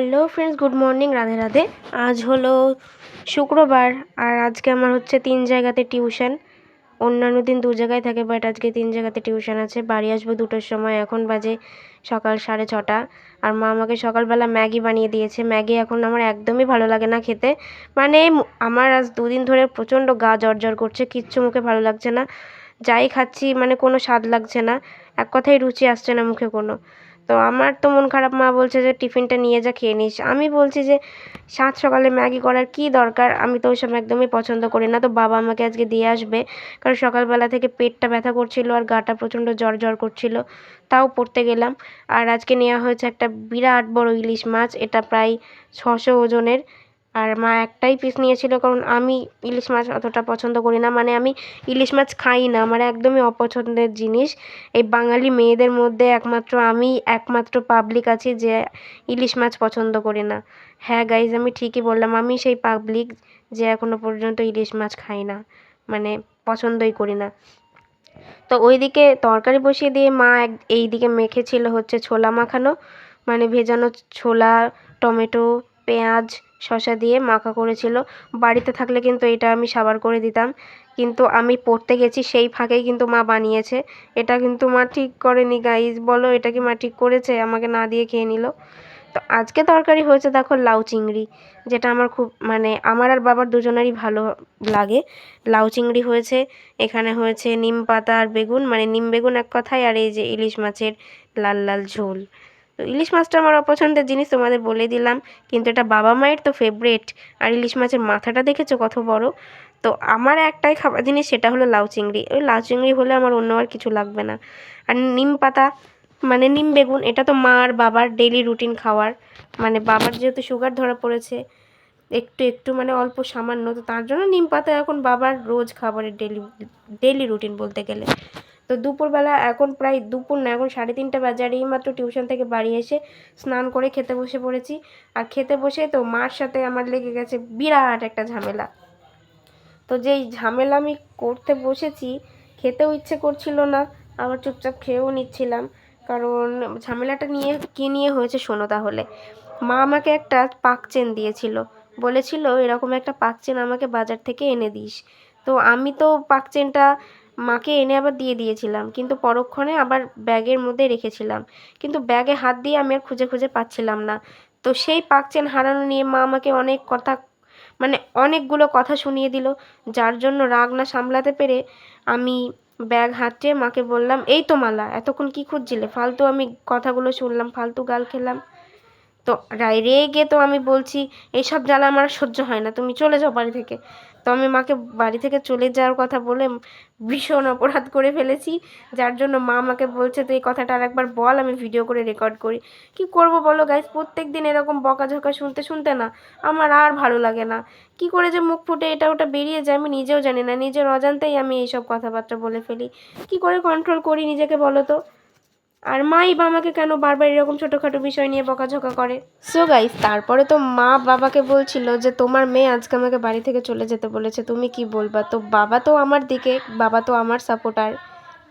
Hello friends, good morning, Radhe Radhe. আজ হলো শুক্রবার আর আজকে আমার হচ্ছে তিন জায়গাতে টিউশন। অন্যান্য দিন দু জায়গায় থাকে, বাট আজকে তিন জায়গাতে টিউশন আছে। বাড়ি আসব দুটোর সময়, এখন বাজে সকাল সাড়ে ছটা। আর মা আমাকে সকালবেলা ম্যাগি বানিয়ে দিয়েছে। ম্যাগি এখন আমার একদমই ভালো লাগে না খেতে। মানে আমার আজ দুদিন ধরে প্রচণ্ড গা জ্বর করছে, কিচ্ছু মুখে ভালো লাগছে না। যাই খাচ্ছি মানে কোনো স্বাদ লাগছে না। এক কথায় রুচি আসছে না মুখে কোনো। তো আমার তো মন খারাপ, মা বলছে যে টিফিনটা নিয়ে যা, খেয়ে নিস। আমি বলছি যে, সাত সকালে ম্যাগি করার কি দরকার? আমি তো ওইসব একদমই পছন্দ করি না। তো বাবা আমাকে আজকে দিয়ে আসবে, কারণ সকালবেলা থেকে পেটটা ব্যথা করছিল আর গাটা প্রচণ্ড জ্বর জ্বর করছিল, তাও পড়তে গেলাম। আর আজকে নেওয়া হয়েছে একটা বিরাট বড় ইলিশ মাছ, এটা প্রায় ছশো ওজনের। আর মা একটাই পিস নিয়েছিল, কারণ আমি ইলিশ মাছ অতটা পছন্দ করি না। মানে আমি ইলিশ মাছ খাই না, আমার একদমই অপছন্দের জিনিস। এই বাঙালি মেয়েদের মধ্যে একমাত্র আমি, একমাত্র পাবলিক আছি যে ইলিশ মাছ পছন্দ করি না। হ্যাঁ গাইজ আমি ঠিকই বললাম, আমি সেই পাবলিক যে এখনও পর্যন্ত ইলিশ মাছ খাই না মানে পছন্দই করি না। তো ওইদিকে তরকারি বসিয়ে দিয়ে মা এক, এইদিকে মেখেছিল হচ্ছে ছোলা মাখানো মানে ভেজানো ছোলা, টমেটো, পেঁয়াজ শসা দিয়ে মাখা করেছিল। বাড়িতে থাকলে কিন্তু এটা আমি সাবার করে দিতাম। কিন্তু আমি পড়তে গেছি, সেই ফাঁকেই কিন্তু মা বানিয়েছে। এটা কিন্তু মা ঠিক করেনি গাইজ বলো এটা কি মা ঠিক করেছে? আমাকে না দিয়ে খেয়ে নিল। তো আজকে তরকারি হয়েছে দেখো লাউ চিংড়ি, যেটা আমার খুব মানে আমার আর বাবার দুজনেরই ভালো লাগে। লাউ চিংড়ি হয়েছে, এখানে হয়েছে নিম পাতা আর বেগুন। মানে নিম বেগুন এক কথায় আর এই যে ইলিশ মাছের লাল লাল ঝোল। তো ইলিশ মাছটা আমার অপছন্দের জিনিস তোমাদের বলে দিলাম, কিন্তু এটা বাবা মায়ের তো ফেভারেট আর ইলিশ মাছের মাথাটা দেখেছ কত বড়? তো আমার একটাই খাবার জিনিস সেটা হলো লাউ চিংড়ি। ওই লাউ চিংড়ি হলে আমার অন্য আর কিছু লাগবে না। আর নিম পাতা মানে নিম বেগুন, এটা তো মা আর বাবার ডেলি রুটিন খাওয়ার। মানে বাবার যেহেতু সুগার ধরা পড়েছে, একটু একটু মানে অল্প সামান্য, তো তার জন্য নিম পাতা এখন বাবার রোজ খাবারের ডেলি ডেলি রুটিন বলতে গেলে। তো দুপুরবেলা এখন প্রায় দুপুর না, এখন সাড়ে তিনটে বাজে আর এইমাত্র টিউশন থেকে বাড়ি এসে স্নান করে খেতে বসে পড়েছি। আর খেতে বসে তো মার সাথে আমার লেগে গেছে বিরাট একটা ঝামেলা। তো যেই ঝামেলা আমি করতে বসেছি, খেতেও ইচ্ছে করছিল না, আবার চুপচাপ খেয়েও নিচ্ছিলাম। কারণ ঝামেলাটা নিয়ে, কী নিয়ে হয়েছে শোনো তাহলে। মা আমাকে একটা পাক চেন দিয়েছিল। বলেছিল, এরকম একটা পাক চেন আমাকে বাজার থেকে এনে দিস। তো আমি তো পাক চেনটা মাকে এনে আবার দিয়ে দিয়েছিলাম, কিন্তু পরক্ষণে আবার ব্যাগের মধ্যে রেখেছিলাম। কিন্তু ব্যাগে হাত দিয়ে আমি আর খুঁজে খুঁজে পাচ্ছিলাম না। তো সেই পাক চেন হারানো নিয়ে মা আমাকে অনেক কথা মানে অনেকগুলো কথা শুনিয়ে দিল, যার জন্য রাগ না সামলাতে পেরে আমি ব্যাগ হাতিয়ে মাকে বললাম, এই তো মালা, এতক্ষণ কি খুঁজছিলে? ফালতু আমি কথাগুলো শুনলাম, ফালতু গাল খেলাম। তো রেগে তো আমি বলছি, এইসব জ্বালা আমার সহ্য হয় না, তুমি চলে যাও বাড়ি থেকে। তো আমি মাকে বাড়ি থেকে চলে যাওয়ার কথা বলে ভীষণ অপরাধ করে ফেলেছি। যার জন্য মা আমাকে বলছে তো এই কথাটা আর একবার বল, আমি ভিডিও করে রেকর্ড করি। কি করব বলো গাইজ প্রত্যেক দিন এরকম বকাঝকা শুনতে শুনতে না, আমার আর ভালো লাগে না। কি করে যে মুখ ফুটে এটা ওটা বেরিয়ে যায় আমি নিজেও জানি না, নিজের অজান্তেই আমি এইসব কথাবার্তা বলে ফেলি। কি করে কন্ট্রোল করি নিজেকে বলো তো? আর মাই বা আমাকে কেন বারবার এরকম ছোটোখাটো বিষয় নিয়ে বকাঝকা করে? সো গাইস তারপরে তো মা বাবাকে বলছিল যে, তোমার মেয়ে আজকে আমাকে বাড়ি থেকে চলে যেতে বলেছে, তুমি কি বলবা? তো বাবা তো আমার দিকে, বাবা তো আমার supporter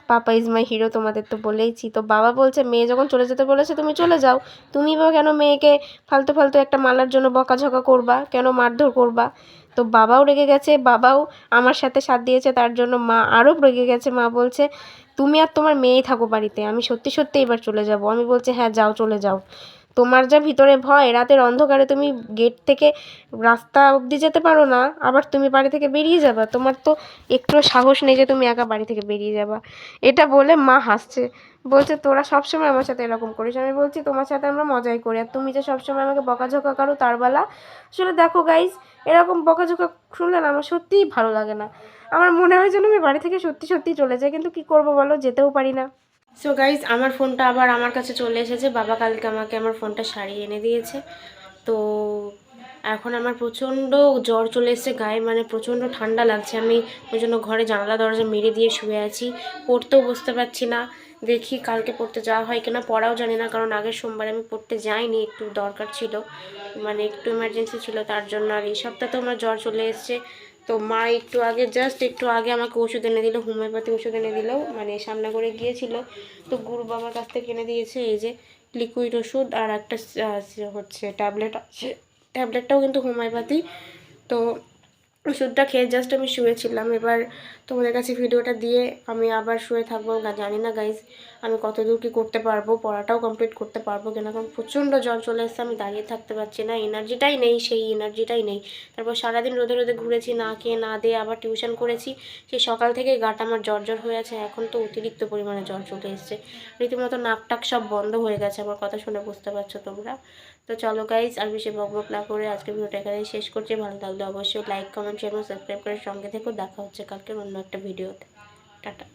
papa is my hero তোমাদের তো বলেইছি। তো বাবা বলছে, মেয়ে যখন চলে যেতে বলেছে, তুমি চলে যাও। তুমি বা কেন মেয়েকে ফালতু ফালতু একটা মালার জন্য বকাঝকা করবা? কেন মারধর করবা? তো বাবাও রেগে গেছে, বাবাও আমার সাথে সাথ দিয়েছে, তার জন্য মা আরও রেগে গেছে। মা বলছে, তুমি আর তোমার মেয়েই থাকো বাড়িতে, আমি সত্যি সত্যি এবার চলে যাব। আমি বলছি হ্যাঁ যাও, চলে যাও। তোমার যা ভিতরে ভয়, রাতের অন্ধকারে তুমি গেট থেকে রাস্তা অবধি যেতে পারো না, আবার তুমি বাড়ি থেকে বেরিয়ে যাবা। তোমার তো একটু সাহস নেই যে তুমি একা বাড়ি থেকে বেরিয়ে যাবা। এটা বলে মা হাসছে। বলছে, তোরা সবসময় আমার সাথে এরকম করিস। আমি বলছি, তোমার সাথে আমরা মজাই করি। আর তুমি যে সবসময় আমাকে বকাঝকা করো তার বেলা, আসলে দেখো গাইজ এরকম বকাঝকা শুনলে না আমার সত্যিই ভালো লাগে না। আমার মনে হয় যেন আমি বাড়ি থেকে সত্যি সত্যি চলে যাই, কিন্তু কি করব বলো? যেতেও পারি না। সো গাইজ আমার ফোনটা আবার আমার কাছে চলে এসেছে। বাবা কালকে আমাকে আমার ফোনটা সারিয়ে এনে দিয়েছে। তো এখন আমার প্রচণ্ড জ্বর চলে এসেছে গায়ে মানে প্রচণ্ড ঠান্ডা লাগছে। আমি ওই জন্য ঘরে জানালা দরজা মেরে দিয়ে শুয়ে আছি। পড়তেও বসতে পারছি না, দেখি কালকে পড়তে যাওয়া হয় কিনা, পড়াও জানি না, কারণ আগের সোমবার আমি পড়তে যাইনি, একটু দরকার ছিল। মানে একটু এমার্জেন্সি ছিল, তার জন্য আর এই সপ্তাহে তো আমার জ্বর চলে এসছে। তো মা একটু আগে জাস্ট একটু আগে আমাকে ওষুধ এনে দিল, হোমিওপ্যাথি ওষুধ এনে দিল মানে সামনে করে গিয়েছিল। তো গুরু বাবার কাছ থেকে এনে দিয়েছে এই যে লিকুইড ওষুধ আর একটা হচ্ছে ট্যাবলেট আছে। ট্যাবলেটটাও কিন্তু হোমিওপ্যাথি। তো ওষুধটা খেয়ে জাস্ট আমি শুয়েছিলাম এবার তোমাদের কাছে ভিডিওটা দিয়ে আমি আবার শুয়ে থাকব। জানি না গাইজ আমি কতদূর কী করতে পারব? পড়াটাও কমপ্লিট করতে পারব কেন? কারণ প্রচণ্ড জল চলে এসছে, আমি দাঁড়িয়ে থাকতে পারছি না। এনার্জিটাই নেই, সেই এনার্জিটাই নেই। তারপর সারাদিন রোদে রোদে ঘুরেছি, না খেয়ে না দিয়ে আবার টিউশন করেছি। সেই সকাল থেকে গাটা আমার জ্বর জ্বর হয়ে আছে, এখন তো অতিরিক্ত পরিমাণে জ্বর চলে এসছে। রীতিমতো নাক টাক সব বন্ধ হয়ে গেছে, আমার কথা শুনে বুঝতে পারছ তোমরা। তো চলো গাইজ আর বেশি বক বক না করে আজকে ভিডিওটা এখানে শেষ করছি। ভালো লাগলে অবশ্যই লাইক কমেন্ট শেয়ার এবং সাবস্ক্রাইব করে সঙ্গে থেকেও দেখা হচ্ছে কালকে অন্য একটা ভিডিওতে টাটা।